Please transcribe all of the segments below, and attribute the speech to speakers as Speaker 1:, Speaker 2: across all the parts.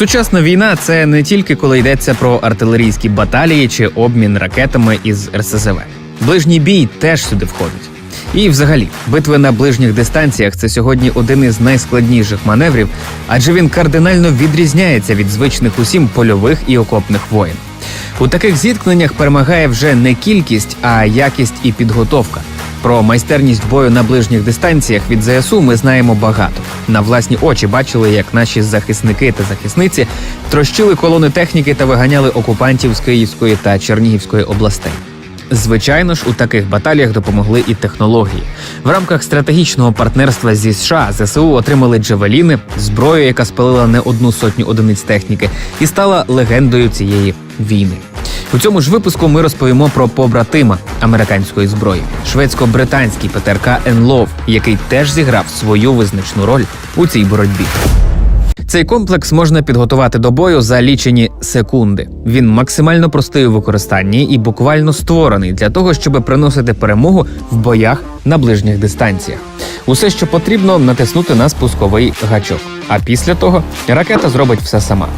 Speaker 1: Сучасна війна це не тільки коли йдеться про артилерійські баталії чи обмін ракетами із РСЗВ. Ближній бій теж сюди входить. І, взагалі, битви на ближніх дистанціях це сьогодні один із найскладніших маневрів, адже він кардинально відрізняється від звичних усім польових і окопних воєн. У таких зіткненнях перемагає вже не кількість, а якість і підготовка. Про майстерність бою на ближніх дистанціях від ЗСУ ми знаємо багато. На власні очі бачили, як наші захисники та захисниці трощили колони техніки та виганяли окупантів з Київської та Чернігівської областей. Звичайно ж, у таких баталіях допомогли і технології. В рамках стратегічного партнерства зі США ЗСУ отримали джевеліни, зброю, яка спалила не одну сотню одиниць техніки, і стала легендою цієї війни. У цьому ж випуску ми розповімо про побратима американської зброї, шведсько-британський ПТРК Енлов, який теж зіграв свою визначну роль у цій боротьбі. Цей комплекс можна підготувати до бою за лічені секунди. Він максимально простий у використанні і буквально створений для того, щоб приносити перемогу в боях на ближніх дистанціях. Усе, що потрібно, натиснути на спусковий гачок. А після того ракета зробить все сама.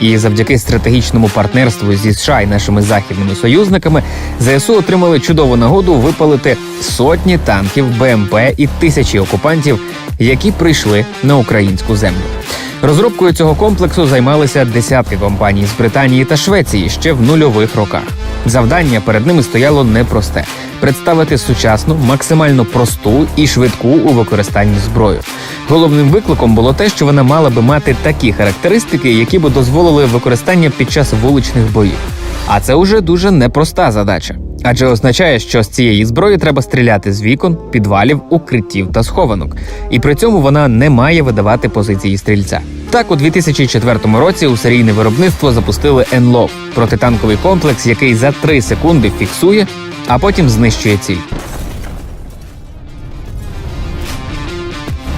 Speaker 1: І завдяки стратегічному партнерству зі США і нашими західними союзниками ЗСУ отримали чудову нагоду випалити сотні танків, БМП і тисячі окупантів, які прийшли на українську землю. Розробкою цього комплексу займалися десятки компаній з Британії та Швеції ще в нульових роках. Завдання перед ними стояло непросте представити сучасну, максимально просту і швидку у використанні зброю. Головним викликом було те, що вона мала би мати такі характеристики, які би дозволили використання під час вуличних боїв. А це уже дуже непроста задача. Адже означає, що з цієї зброї треба стріляти з вікон, підвалів, укриттів та схованок. І при цьому вона не має видавати позиції стрільця. Так, у 2004 році у серійне виробництво запустили НЛОВ – протитанковий комплекс, який за 3 секунди фіксує, а потім знищує ціль.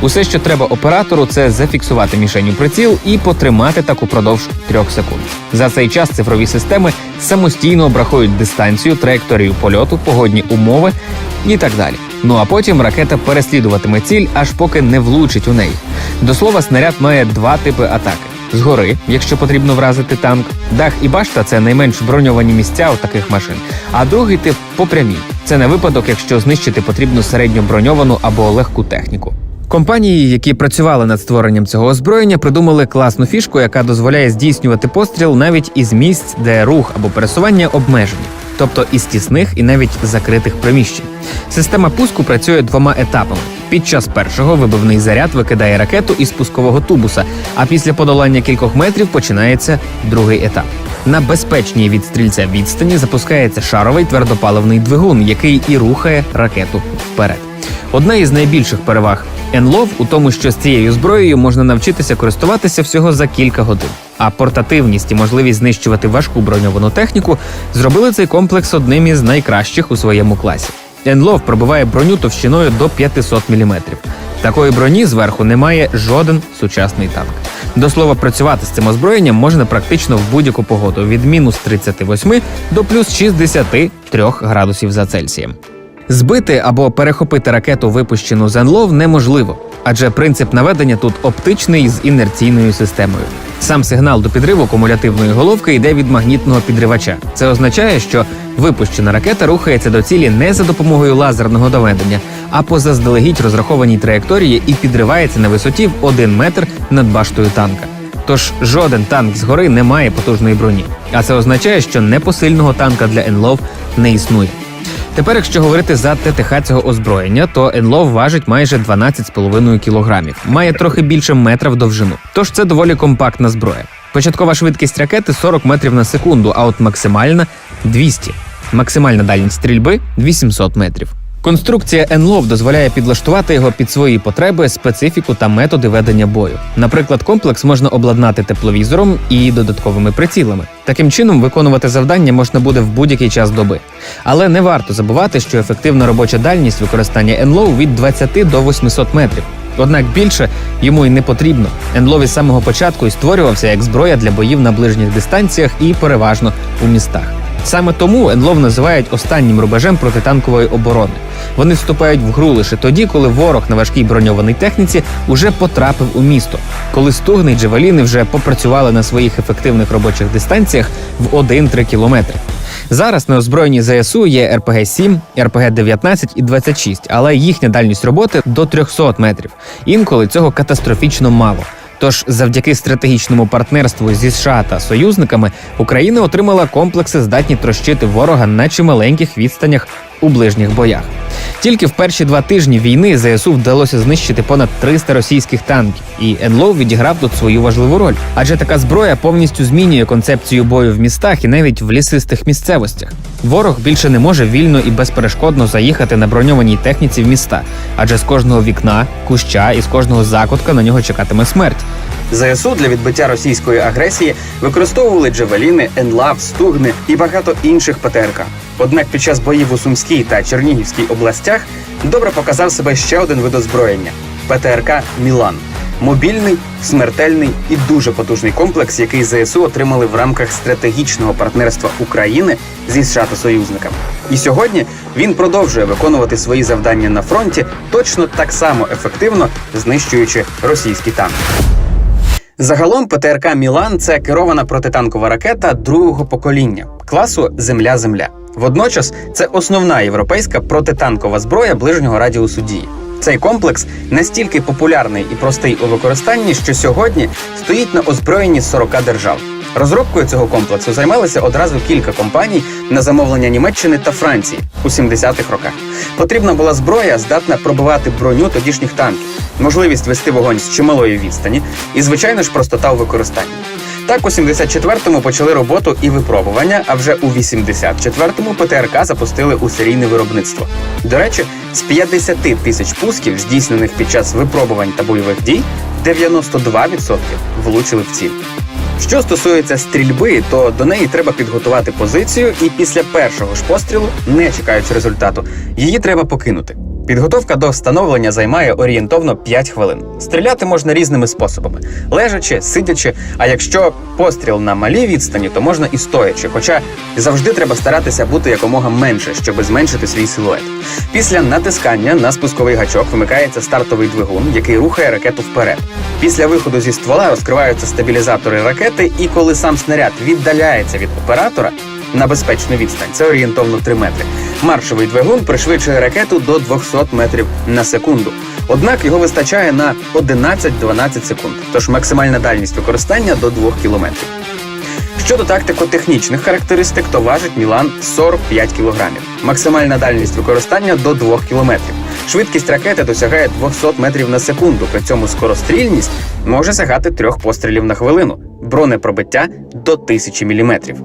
Speaker 1: Усе, що треба оператору, це зафіксувати мішень у приціл і потримати так упродовж трьох секунд. За цей час цифрові системи самостійно обрахують дистанцію, траєкторію польоту, погодні умови і так далі. Ну а потім ракета переслідуватиме ціль, аж поки не влучить у неї. До слова, снаряд має два типи атаки. Згори, якщо потрібно вразити танк, дах і башта це найменш броньовані місця у таких машин. А другий тип по прямій. Це на випадок, якщо знищити потрібну середньо броньовану або легку техніку. Компанії, які працювали над створенням цього озброєння, придумали класну фішку, яка дозволяє здійснювати постріл навіть із місць, де рух або пересування обмежені, тобто із тісних і навіть закритих приміщень. Система пуску працює двома етапами. Під час першого вибивний заряд викидає ракету із пускового тубуса, а після подолання кількох метрів починається другий етап. На безпечній від стрільця відстані запускається шаровий твердопаливний двигун, який і рухає ракету вперед. Одна із найбільших переваг НЛОВ у тому, що з цією зброєю можна навчитися користуватися всього за кілька годин. А портативність і можливість знищувати важку броньовану техніку зробили цей комплекс одним із найкращих у своєму класі. НЛОВ пробиває броню товщиною до 500 мм. Такої броні зверху немає жоден сучасний танк. До слова, працювати з цим озброєнням можна практично в будь-яку погоду від мінус 38 до плюс 63 градусів за Цельсієм. Збити або перехопити ракету, випущену з НЛОВ, неможливо, адже принцип наведення тут оптичний з інерційною системою. Сам сигнал до підриву кумулятивної головки йде від магнітного підривача. Це означає, що випущена ракета рухається до цілі не за допомогою лазерного доведення, а по заздалегідь розрахованій траєкторії і підривається на висоті в 1 метр над баштою танка. Тож жоден танк згори не має потужної броні. А це означає, що непосильного танка для НЛОВ не існує. Тепер, якщо говорити за ТТХ цього озброєння, то Енлов важить майже 12,5 кілограмів, має трохи більше метра в довжину. Тож це доволі компактна зброя. Початкова швидкість ракети 40 метрів на секунду, а от максимальна 200. Максимальна дальність стрільби 800 метрів. Конструкція НЛОВ дозволяє підлаштувати його під свої потреби, специфіку та методи ведення бою. Наприклад, комплекс можна обладнати тепловізором і додатковими прицілами. Таким чином, виконувати завдання можна буде в будь-який час доби. Але не варто забувати, що ефективна робоча дальність використання НЛОВ від 20 до 800 метрів. Однак більше йому й не потрібно. НЛОВ із самого початку і створювався як зброя для боїв на ближніх дистанціях і переважно у містах. Саме тому НЛОВ називають останнім рубежем протитанкової оборони. Вони вступають в гру лише тоді, коли ворог на важкій броньованій техніці уже потрапив у місто, коли стугни й джевеліни вже попрацювали на своїх ефективних робочих дистанціях в 1-3 кілометри. Зараз на озброєнні ЗСУ є РПГ-7, РПГ-19 і 26, але їхня дальність роботи до 300 метрів. Інколи цього катастрофічно мало. Тож, завдяки стратегічному партнерству зі США та союзниками, Україна отримала комплекси, здатні трощити ворога на чималеньких відстанях у ближніх боях. Тільки в перші два тижні війни ЗСУ вдалося знищити понад 300 російських танків, і НЛО відіграв тут свою важливу роль. Адже така зброя повністю змінює концепцію бою в містах і навіть в лісистих місцевостях. Ворог більше не може вільно і безперешкодно заїхати на броньованій техніці в міста, адже з кожного вікна, куща і з кожного закутка на нього чекатиме смерть.
Speaker 2: ЗСУ для відбиття російської агресії використовували джевеліни, енлав, стугни і багато інших ПТРК. Однак під час боїв у Сумській та Чернігівській областях добре показав себе ще один вид озброєння ПТРК Мілан. Мобільний, смертельний і дуже потужний комплекс, який ЗСУ отримали в рамках стратегічного партнерства України зі США та союзниками. І сьогодні він продовжує виконувати свої завдання на фронті точно так само ефективно, знищуючи російські танки. Загалом ПТРК Мілан це керована протитанкова ракета другого покоління класу Земля-Земля. Водночас це основна європейська протитанкова зброя ближнього радіусу дії. Цей комплекс настільки популярний і простий у використанні, що сьогодні стоїть на озброєнні 40 держав. Розробкою цього комплексу займалися одразу кілька компаній на замовлення Німеччини та Франції у 70-х роках. Потрібна була зброя, здатна пробивати броню тодішніх танків, можливість вести вогонь з чималої відстані і, звичайно ж, простота у використанні. Так, у 74-му почали роботу і випробування, а вже у 84-му ПТРК запустили у серійне виробництво. До речі, з 50 тисяч пусків, здійснених під час випробувань та бойових дій, 92% влучили в ціль. Що стосується стрільби, то до неї треба підготувати позицію, і після першого ж пострілу, не чекаючи результату, її треба покинути. Підготовка до встановлення займає орієнтовно 5 хвилин. Стріляти можна різними способами: лежачи, сидячи. А якщо постріл на малій відстані, то можна і стоячи. Хоча завжди треба старатися бути якомога менше, щоб зменшити свій силует. Після натискання на спусковий гачок вимикається стартовий двигун, який рухає ракету вперед. Після виходу зі ствола розкриваються стабілізатори ракети, і коли сам снаряд віддаляється від оператора на безпечну відстань, це орієнтовно 3 метри. Маршовий двигун пришвидшує ракету до 200 метрів на секунду. Однак його вистачає на 11-12 секунд, тож максимальна дальність використання до 2 кілометрів. Щодо тактико-технічних характеристик, то важить Мілан 45 кілограмів. Максимальна дальність використання до 2 кілометрів. Швидкість ракети досягає 200 метрів на секунду. При цьому скорострільність може сягати трьох пострілів на хвилину, бронепробиття до 1000 міліметрів.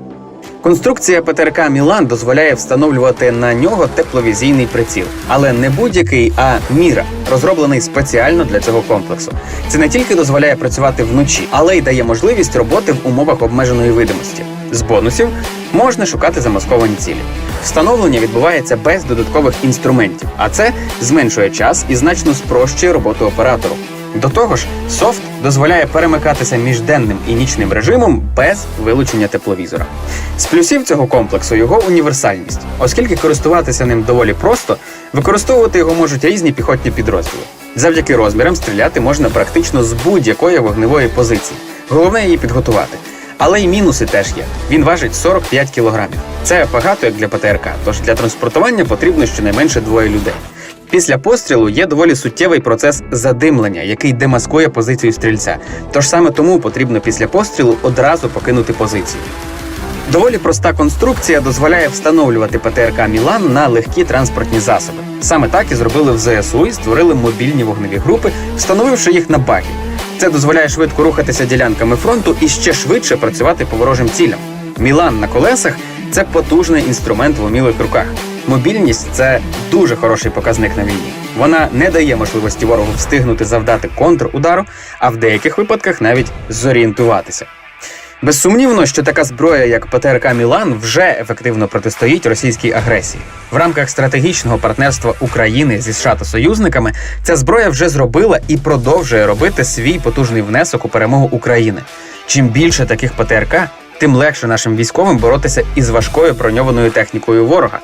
Speaker 2: Конструкція ПТРК Мілан дозволяє встановлювати на нього тепловізійний приціл, але не будь-який, а міра, розроблений спеціально для цього комплексу. Це не тільки дозволяє працювати вночі, але й дає можливість роботи в умовах обмеженої видимості. З бонусів можна шукати замасковані цілі. Встановлення відбувається без додаткових інструментів, а це зменшує час і значно спрощує роботу оператору. До того ж, софт дозволяє перемикатися між денним і нічним режимом без вилучення тепловізора. З плюсів цього комплексу його універсальність, оскільки користуватися ним доволі просто, використовувати його можуть різні піхотні підрозділи. Завдяки розмірам стріляти можна практично з будь-якої вогневої позиції. Головне її підготувати. Але й мінуси теж є. Він важить 45 кілограмів. Це багато як для ПТРК, тож для транспортування потрібно щонайменше двоє людей. Після пострілу є доволі суттєвий процес задимлення, який демаскує позицію стрільця. Тож саме тому потрібно після пострілу одразу покинути позицію. Доволі проста конструкція дозволяє встановлювати ПТРК Мілан на легкі транспортні засоби. Саме так і зробили в ЗСУ і створили мобільні вогневі групи, встановивши їх на багі. Це дозволяє швидко рухатися ділянками фронту і ще швидше працювати по ворожим цілям. Мілан на колесах це потужний інструмент в умілих руках. Мобільність це дуже хороший показник на війні. Вона не дає можливості ворогу встигнути завдати контрудару, а в деяких випадках навіть зорієнтуватися. Безсумнівно, що така зброя, як ПТРК Мілан, вже ефективно протистоїть російській агресії. В рамках стратегічного партнерства України зі США та союзниками ця зброя вже зробила і продовжує робити свій потужний внесок у перемогу України. Чим більше таких ПТРК, тим легше нашим військовим боротися із важкою броньованою технікою ворога.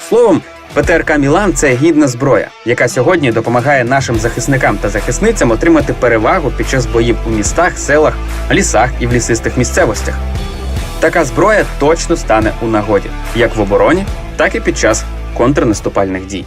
Speaker 2: Словом, ПТРК Мілан це гідна зброя, яка сьогодні допомагає нашим захисникам та захисницям отримати перевагу під час боїв у містах, селах, лісах і в лісистих місцевостях. Така зброя точно стане у нагоді як в обороні, так і під час контрнаступальних дій.